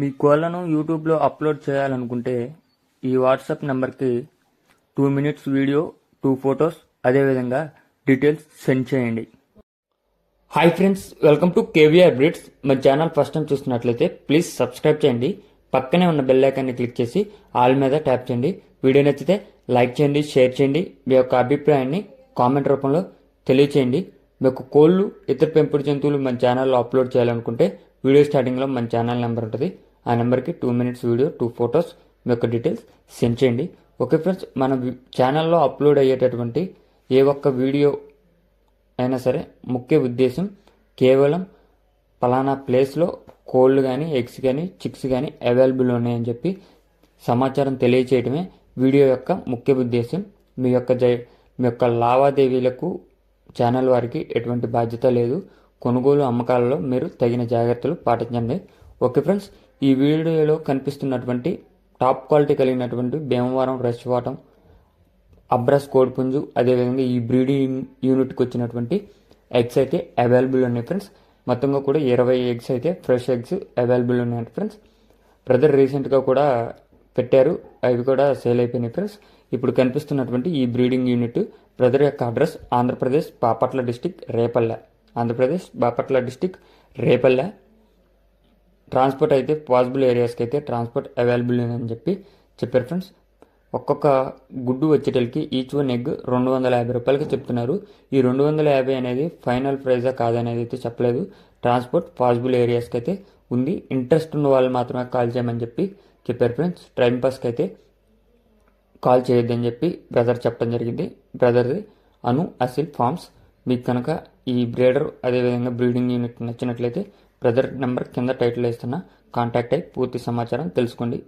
మీ కోళ్ళను యూట్యూబ్లో అప్లోడ్ చేయాలనుకుంటే ఈ వాట్సాప్ నెంబర్కి two minutes video two photos అదేవిధంగా డీటెయిల్స్ సెండ్ చేయండి. Hi friends welcome to KVR breeds మా ఛానల్ ఫస్ట్ టైం చూస్తున్నట్లయితే ప్లీజ్ సబ్స్క్రైబ్ చేయండి. పక్కనే ఉన్న బెల్ ఐకాన్ని క్లిక్ చేసి ఆల్ మీద ట్యాప్ చేయండి. వీడియో నచ్చితే లైక్ చేయండి షేర్ చేయండి. మీ యొక్క అభిప్రాయాన్ని కామెంట్ రూపంలో తెలియచేయండి. మీ యొక్క కోళ్ళు ఇతర పెంపుడు జంతువులు మన ఛానల్లో అప్లోడ్ చేయాలనుకుంటే వీడియో స్టార్టింగ్లో మన ఛానల్ నెంబర్ ఉంటుంది. ఆ నెంబర్కి two minutes video two photos మీ యొక్క డీటెయిల్స్ సెండ్ చేయండి. ఓకే ఫ్రెండ్స్ మన ఛానల్లో అప్లోడ్ అయ్యేటటువంటి ఏ ఒక్క వీడియో అయినా సరే ముఖ్య ఉద్దేశం కేవలం పలానా ప్లేస్లో కోళ్ళు కానీ ఎగ్స్ కానీ చిక్స్ కానీ అవైలబుల్ ఉన్నాయని చెప్పి సమాచారం తెలియచేయడమే వీడియో యొక్క ముఖ్య ఉద్దేశం. మీ యొక్క జై మీ యొక్క లావాదేవీలకు ఛానల్ వారికి ఎటువంటి బాధ్యత లేదు. కొనుగోలు అమ్మకాలలో మీరు తగిన జాగ్రత్తలు పాటించండి. ఓకే ఫ్రెండ్స్ ఈ వీడియోలో కనిపిస్తున్నటువంటి టాప్ క్వాలిటీ కలిగినటువంటి భీమవరం రష్ వాటం అబ్రస్ కోడిపుంజు అదేవిధంగా ఈ బ్రీడింగ్ యూనిట్కి వచ్చినటువంటి ఎగ్స్ అయితే అవైలబుల్ ఉన్నాయి ఫ్రెండ్స్ మొత్తంగా కూడా ఇరవై ఎగ్స్ అయితే ఫ్రెష్ ఎగ్స్ అవైలబుల్ ఉన్నాయి ఫ్రెండ్స్ బ్రదర్ రీసెంట్గా కూడా పెట్టారు అవి కూడా సేల్ అయిపోయినాయి ఫ్రెండ్స్ ఇప్పుడు కనిపిస్తున్నటువంటి ఈ బ్రీడింగ్ యూనిట్ బ్రదర్ యొక్క address Andhra Pradesh Bapatla district Repalle. Andhra Pradesh Bapatla district Repalle. Transport అయితే పాసిబుల్ ఏరియాస్కి అయితే ట్రాన్స్పోర్ట్ అవైలబుల్ అని చెప్పి చెప్పారు ఫ్రెండ్స్. ఒక్కొక్క గుడ్డు వచ్చేటలకి ఈచ్ వన్ ఎగ్ రెండు వందల యాభై రూపాయలకి చెప్తున్నారు. ఈ రెండు వందల యాభై అనేది ఫైనల్ ప్రైజా కాదనేది అయితే చెప్పలేదు. ట్రాన్స్పోర్ట్ పాసిబుల్ ఏరియాస్కి అయితే ఉంది. ఇంట్రెస్ట్ ఉన్న వాళ్ళు మాత్రమే కాల్ చేయమని చెప్పి చెప్పారు ఫ్రెండ్స్. టైం పాస్కి అయితే కాల్ చేయొద్దని చెప్పి బ్రదర్ చెప్పడం జరిగింది. బ్రదర్ది అను అసిల్ ఫార్మ్స్. మీకు కనుక ఈ బ్రీడర్ అదేవిధంగా బ్రీడింగ్ యూనిట్ నచ్చినట్లయితే బ్రదర్ నెంబర్ కింద టైటిల్ వేస్తున్న కాంటాక్ట్ అయి పూర్తి సమాచారం తెలుసుకోండి.